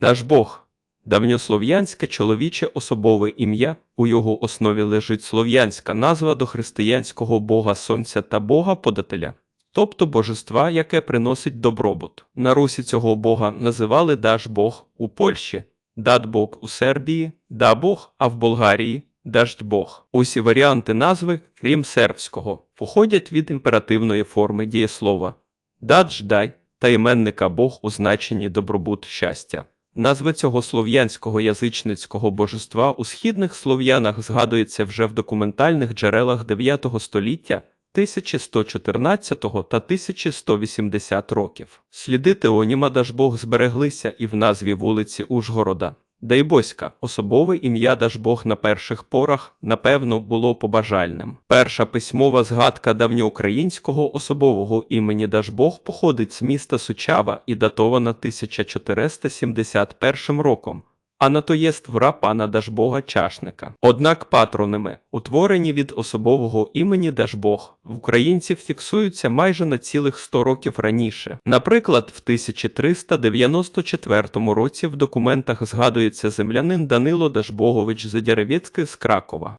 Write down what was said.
Дажбог давньослов'янське чоловіче особове ім'я. У його основі лежить слов'янська назва до християнського бога сонця та бога подателя, тобто божества, яке приносить добробут. На Русі цього бога називали Дажбог у Польщі, Дадбог у Сербії, Дабог, а в Болгарії Даждьбог. Усі варіанти назви, крім сербського, походять від імперативної форми дієслова Дадждай та іменника Бог у значенні добробут щастя. Назва цього слов'янського язичницького божества у східних слов'янах згадується вже в документальних джерелах 9 століття 1114 та 1180 років. Сліди Теоніма Дажбог збереглися і в назві вулиці Ужгорода. Дайбоська, особове ім'я Дажбог на перших порах, напевно, було побажальним. Перша письмова згадка давньоукраїнського особового імені Дажбог походить з міста Сучава і датована 1471 роком. А на то є створа пана Дажбога Чашника. Однак патронами, утворені від особового імені Дажбог, в українців фіксуються майже на цілих 100 років раніше. Наприклад, в 1394 році в документах згадується землянин Данило Дажбогович Задяревецький з Кракова.